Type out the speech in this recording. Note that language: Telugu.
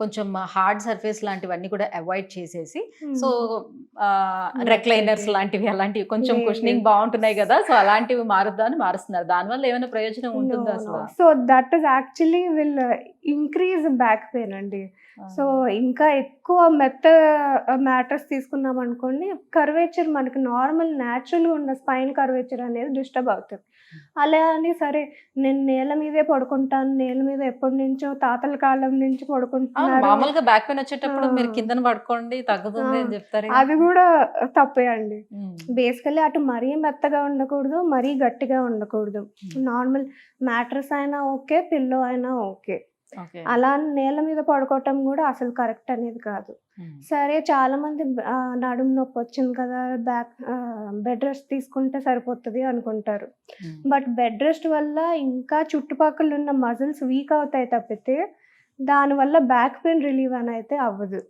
కొంచెం హార్డ్ సర్ఫేస్ లాంటివన్నీ కూడా అవాయిడ్ చేసేసి. సో రెక్లైనర్స్ లాంటివి అలాంటివి కొంచెం లేదు. బాగుంటున్నాయి కదా సో అలాంటివి మారుద్దా అని మారుస్తున్నారు. దానివల్ల ఏమైనా ప్రయోజనం ఉంటుందా so that is actually will increase back pain అండి. సో ఇంకా ఎక్కువ మెత్త మ్యాటర్స్ తీసుకున్నాం అనుకోండి కర్వేచర్ మనకి నార్మల్ న్యాచురల్గా ఉన్న స్పైన్ కర్వేచర్ అనేది డిస్టర్బ్ అవుతుంది. అలా అని సరే నేను నేల మీదే పడుకుంటాను నేల మీద ఎప్పటి నుంచో తాతల కాలం నుంచి అవును, పడుకుంటున్నారు. మామూలుగా బ్యాక్ పెయిన్ వచ్చేటప్పుడు మీరు. కిందన పడుకోండి తగ్గుతుంది అని చెప్తారు అది కూడా తప్పే అండి. బేసికలీ అటు మరీ మెత్తగా ఉండకూడదు మరీ గట్టిగా ఉండకూడదు. నార్మల్ మ్యాట్రస్ అయినా ఓకే పిల్లో అయినా ఓకే. అలా నేల మీద పడుకోవటం కూడా అసలు కరెక్ట్ అనేది కాదు. సరే చాలా మంది నడుము నొప్పి వచ్చింది కదా బ్యాక్ బెడ్ రెస్ట్ తీసుకుంటే సరిపోతుంది అనుకుంటారు. బట్ బెడ్ రెస్ట్ వల్ల ఇంకా చుట్టుపక్కల ఉన్న మజిల్స్ వీక్ అవుతాయి తప్పితే దానివల్ల బ్యాక్ పెయిన్ రిలీవ్ అని అయితే అవ్వదు.